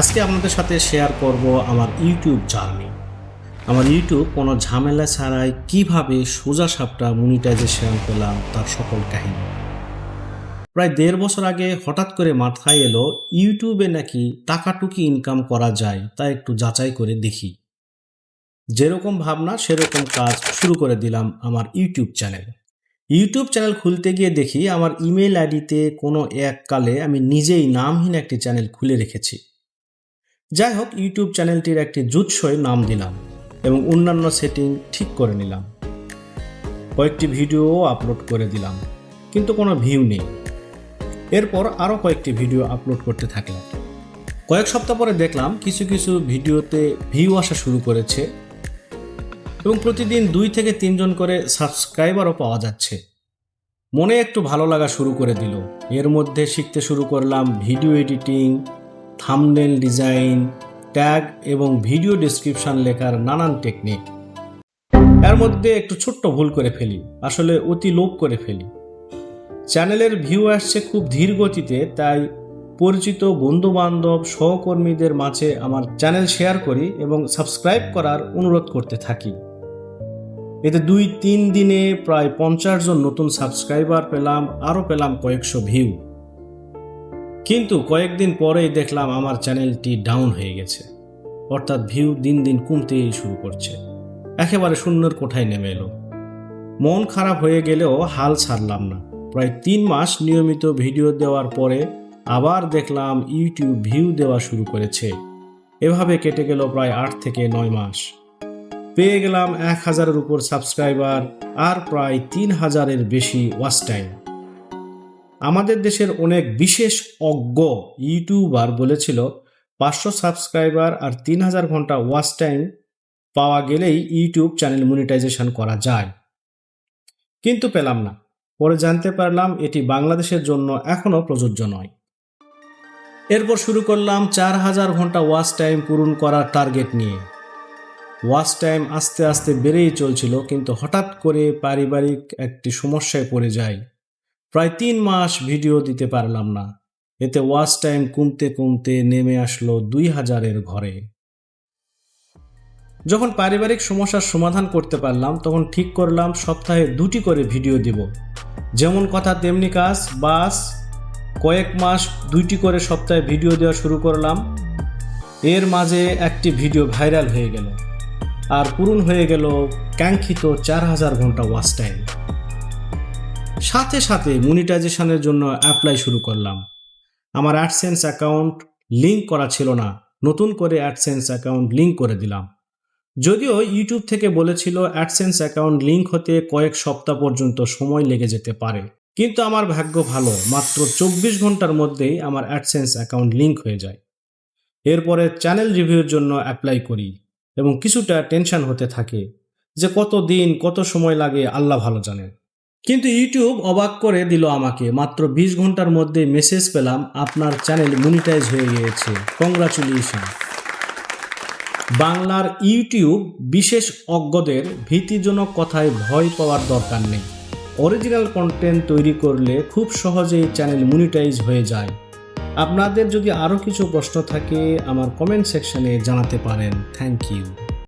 আজকে আপনাদের সাথে শেয়ার করব আমার ইউটিউব জার্নি আমার ইউটিউব কোনো ঝামেলা ছাড়াই কীভাবে সোজা সাপটা মনিটাইজেশন পেলাম তার সকল কাহিনী। প্রায় দেড় বছর আগে হঠাৎ করে মাথায় এলো ইউটিউবে নাকি টাকাটুকি ইনকাম করা যায়, তা একটু যাচাই করে দেখি। যেরকম ভাবনা, সেরকম কাজ শুরু করে দিলাম আমার ইউটিউব চ্যানেল ইউটিউব চ্যানেল খুলতে গিয়ে দেখি, আমার ইমেল আইডিতে কোনো এককালে আমি নিজেই নামহীন একটি চ্যানেল খুলে রেখেছি। যাই হোক ইউটিউব চ্যানেলটির একটি জুৎসই নাম দিলাম এবং অন্যান্য সেটিং ঠিক করে নিলাম। কয়েকটি ভিডিও আপলোড করে দিলাম, কিন্তু কোনো ভিউ নেই। এরপর আরও কয়েকটি ভিডিও আপলোড করতে থাকলাম। কয়েক সপ্তাহ পরে দেখলাম কিছু কিছু ভিডিওতে ভিউ আসা শুরু করেছে এবং প্রতিদিন দুই থেকে তিনজন করে সাবস্ক্রাইবারও পাওয়া যাচ্ছে। মনে একটু ভালো লাগা শুরু করে দিল। এর মধ্যে শিখতে শুরু করলাম video editing thumbnail design, tag এবং ভিডিও ডেসক্রিপশন লেখার নানান টেকনিক। এর মধ্যে একটু ছোট্ট ভুল করে ফেলি, আসলে অতি লোভ করে ফেলি। চ্যানেলের ভিউ আসছে খুব ধীর গতিতে, তাই পরিচিত বন্ধু বান্ধব সহকর্মীদের মাঝে আমার চ্যানেল শেয়ার করি এবং সাবস্ক্রাইব করার অনুরোধ করতে থাকি। এতে দুই তিন দিনে প্রায় পঞ্চাশ জন নতুন সাবস্ক্রাইবার পেলাম, আরও পেলাম কয়েকশো ভিউ। কিন্তু কয়েকদিন পরেই দেখলাম আমার চ্যানেলটি ডাউন হয়ে গেছে। অর্থাৎ ভিউ দিন দিন কমতেই শুরু করছে। একেবারে শূন্যের কোঠায় নেমে এলো। মন খারাপ হয়ে গেলেও হাল ছাড়লাম না। প্রায় তিন মাস নিয়মিত ভিডিও দেওয়ার পরে আবার দেখলাম ইউটিউব ভিউ দেওয়া শুরু করেছে। এভাবে কেটে গেল প্রায় আট থেকে নয় মাস। পেয়ে গেলাম এক হাজারের উপর সাবস্ক্রাইবার আর প্রায় তিন হাজারের বেশি ওয়াচ টাইম। আমাদের দেশের অনেক বিশেষ অজ্ঞ ইউটিউবার বলেছিল, পাঁচশো সাবস্ক্রাইবার আর তিন হাজার ঘণ্টা ওয়াচ টাইম পাওয়া গেলেই ইউটিউব চ্যানেল মনিটাইজেশন করা যায়। কিন্তু পেলাম না। পরে জানতে পারলাম এটি বাংলাদেশের জন্য এখনও প্রযোজ্য নয়। এরপর শুরু করলাম চার হাজার ঘণ্টা ওয়াচ টাইম পূরণ করার টার্গেট নিয়ে। ওয়াচ টাইম আস্তে আস্তে বেড়েই চলছিল, কিন্তু হঠাৎ করে পারিবারিক একটি সমস্যায় পড়ে যায় প্রায় তিন মাস ভিডিও দিতে পারলাম না। এতে ওয়াচ টাইম কমতে কমতে নেমে আসলো দুই হাজারের ঘরে। যখন পারিবারিক সমস্যার সমাধান করতে পারলাম, তখন ঠিক করলাম সপ্তাহে দুটি করে ভিডিও দিব। যেমন কথা তেমনি কাজ, বাস, কয়েক মাস দুইটি করে সপ্তাহে ভিডিও দেওয়া শুরু করলাম। এর মাঝে একটি ভিডিও ভাইরাল হয়ে গেল। আর পূরণ হয়ে গেল কাঙ্ক্ষিত চার হাজার ঘণ্টা ওয়াচ টাইম সাথে সাথে মনিটাইজেশনের জন্য অ্যাপ্লাই শুরু করলাম। আমার অ্যাডসেন্স অ্যাকাউন্ট লিঙ্ক করা ছিল না। নতুন করে অ্যাডসেন্স অ্যাকাউন্ট লিঙ্ক করে দিলাম। যদিও ইউটিউব থেকে বলেছিল অ্যাডসেন্স অ্যাকাউন্ট লিঙ্ক হতে কয়েক সপ্তাহ পর্যন্ত সময় লেগে যেতে পারে। কিন্তু আমার ভাগ্য ভালো, মাত্র চব্বিশ ঘণ্টার মধ্যেই আমার অ্যাডসেন্স অ্যাকাউন্ট লিঙ্ক হয়ে যায়। এরপরে চ্যানেল রিভিউর জন্য অ্যাপ্লাই করি এবং কিছুটা টেনশন হতে থাকে যে কত দিন কত সময় লাগে, আল্লাহ ভালো জানেন কিন্তু ইউটিউব অবাক করে দিল আমাকে। মাত্র বিশ ঘণ্টার মধ্যে মেসেজ পেলাম, আপনার চ্যানেল মনিটাইজ হয়ে গিয়েছে। কংগ্রাচুলেশন বাংলার ইউটিউব বিশেষ অজ্ঞদের ভীতিজনক কথায় ভয় পাওয়ার দরকার নেই। অরিজিনাল কন্টেন্ট তৈরি করলে খুব সহজেই চ্যানেল মনিটাইজ হয়ে যায়। আপনাদের যদি আরও কিছু প্রশ্ন থাকে, আমার কমেন্ট সেকশনে জানাতে পারেন। Thank you